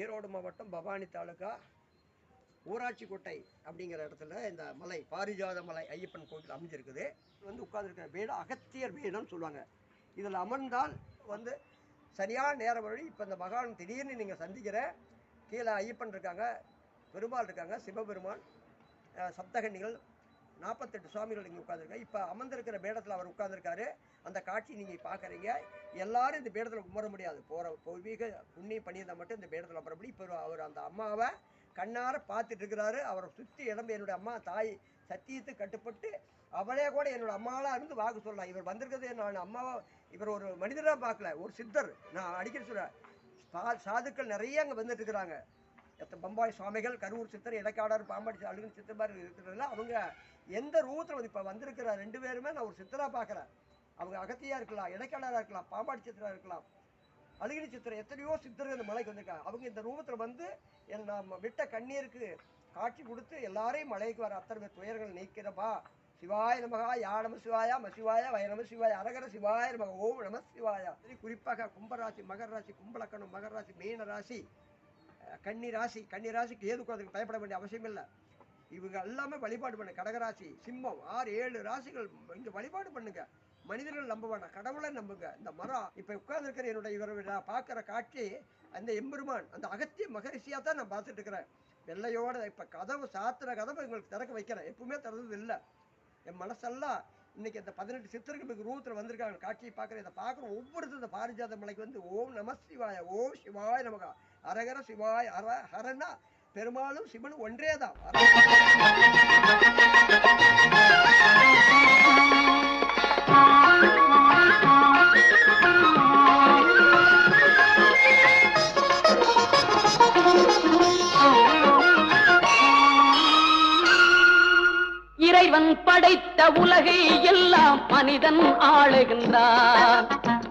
ஈரோடு மாவட்டம் பவானி தாலுகா ஊராட்சி கோட்டை அப்படிங்கிற இடத்துல இந்த மலை பாரிஜாத மலை ஐயப்பன் கோவில் அமைஞ்சிருக்குது. இது வந்து உட்கார்ந்துருக்கிற வீடு அகத்தியர் வீடுன்னு சொல்லுவாங்க. இதில் அமர்ந்தால் வந்து சரியான நேரம் வழி இப்போ இந்த மகான் திடீர்னு நீங்கள் சந்திக்கிற கீழே ஐயப்பன் இருக்காங்க பெருமாள் இருக்காங்க சிவபெருமான் சப்தகன்னிகள் நாற்பத்தெட்டு சுவாமிகள் இங்கே உட்காந்துருக்காங்க இப்போ அமர்ந்திருக்கிற பேடத்தில் அவர் உட்காந்துருக்காரு அந்த காட்சி நீங்கள் பார்க்குறீங்க எல்லாரும் இந்த பேடத்தில் கும்பிட முடியாது. போகிற பூர்வீக புண்ணியம் பண்ணியிருந்தால் மட்டும் இந்த பேடத்தில் அப்புறம் இப்போ அவர் அந்த அம்மாவை கண்ணார பார்த்துட்டு இருக்கிறாரு. அவரை சுற்றி இடம்பு என்னுடைய அம்மா தாய் சத்தியத்துக்கு கட்டுப்பட்டு அவளே கூட என்னோட அம்மாவெலாம் இருந்து வாக்கு சொல்லலாம். இவர் வந்திருக்கிறது நான் அம்மாவை இவர் ஒரு மனிதராக பார்க்கல ஒரு சித்தர். நான் அடிக்கடி சொல்கிறேன் சா சாதுக்கள் நிறைய அங்கே வந்துட்டு இருக்கிறாங்க. பம்பாய் சுவாமிகள் கரூர் சித்தர் இடக்காடர் பாம்பாடி அழுகன் சித்தர் மாதிரி இருக்கிறதுல அவங்க எந்த ரூபத்தில் வந்து இப்போ வந்திருக்கிற ரெண்டு பேருமே நான் ஒரு சித்தராக பார்க்குறேன் அவங்க அகத்தியா இருக்கலாம் இடைக்காடராக இருக்கலாம் பாம்பாடி சித்தராக இருக்கலாம். அழுகினி சித்திரம் எத்தனையோ சித்தர்கள் இந்த மலைக்கு வந்திருக்காங்க. அவங்க இந்த ரூபத்தில் வந்து என் நாம் விட்ட கண்ணீருக்கு காட்சி கொடுத்து எல்லாரையும் மலைக்கு வர அத்தனை துயர்கள் நீக்கிறப்பா. சிவாய நமகா யா நம சிவாயா மசிவாயா சிவாய வய நம சிவாய அரகர சிவாய நமக ஓம் நம சிவாயா. குறிப்பாக கும்பராசி மகர ராசி கும்பலக்கணம் மகர ராசி மீன ராசி. கன்னி ராசி கன்னி ராசிக்கு ஏது அதுக்கு பயப்பட வேண்டிய அவசியம் இல்லை. இவங்க எல்லாமே வழிபாடு பண்ணு. கடகராசி சிம்மம் ஆறு ஏழு ராசிகள் இங்க வழிபாடு பண்ணுங்க. மனிதர்கள் நம்ப வேண்டாம் கடவுளை நம்புங்க. இந்த மரம் இப்போ உட்கார்ந்துருக்கிற என்னுடைய இவரை நான் பார்க்குற காட்சி அந்த எம்பெருமான் அந்த அகத்திய மகரிஷியாக தான் நான் பார்த்துட்டு இருக்கிறேன். வெள்ளையோட இப்போ கதவு சாத்துற கதவை எங்களுக்கு திறக்க வைக்கிறேன். எப்பவுமே திறந்தது இல்லை. என் மனசெல்லாம் இன்னைக்கு இந்த பதினெட்டு சித்தர்கள் மிக ரூபத்தில் வந்திருக்காங்க. காட்சியை பார்க்குறேன். இதை பார்க்குற ஒவ்வொருத்தர் இந்த பாரிஜாத மலைக்கு வந்து ஓம் நம சிவாய ஓம் சிவாய நமகா. அரகர சிவாய் அர ஹரனா. பெருமாளும் சிவனும் ஒன்றே தான் இறைவன் படைத்த உலகை எல்லாம் மனிதன் ஆளுகின்றான்.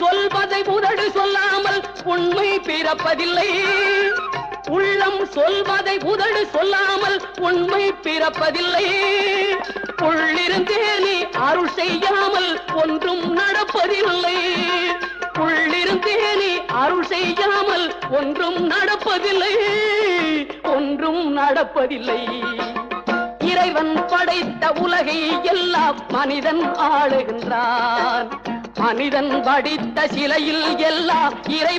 சொல்வதை உதடு சொல்லாமல் உண்மை பிறப்பதில்லை. உள்ளம் சொல்வதை உதடு சொல்லாமல் உண்மை பிறப்பதில்லை. உள்ளிருந்தே நீ அருள் செய்யாமல் ஒன்றும் நடப்பதில்லை. உள்ளிருந்தே நீ அருள் செய்யாமல் ஒன்றும் நடப்பதில்லை. ஒன்றும் நடப்பதில்லை. இறைவன் படைத்த உலகை எல்லாம் மனிதன் ஆளுகின்றான். மனிதன் படித்த சிலையில் எல்லாம் இறைவன்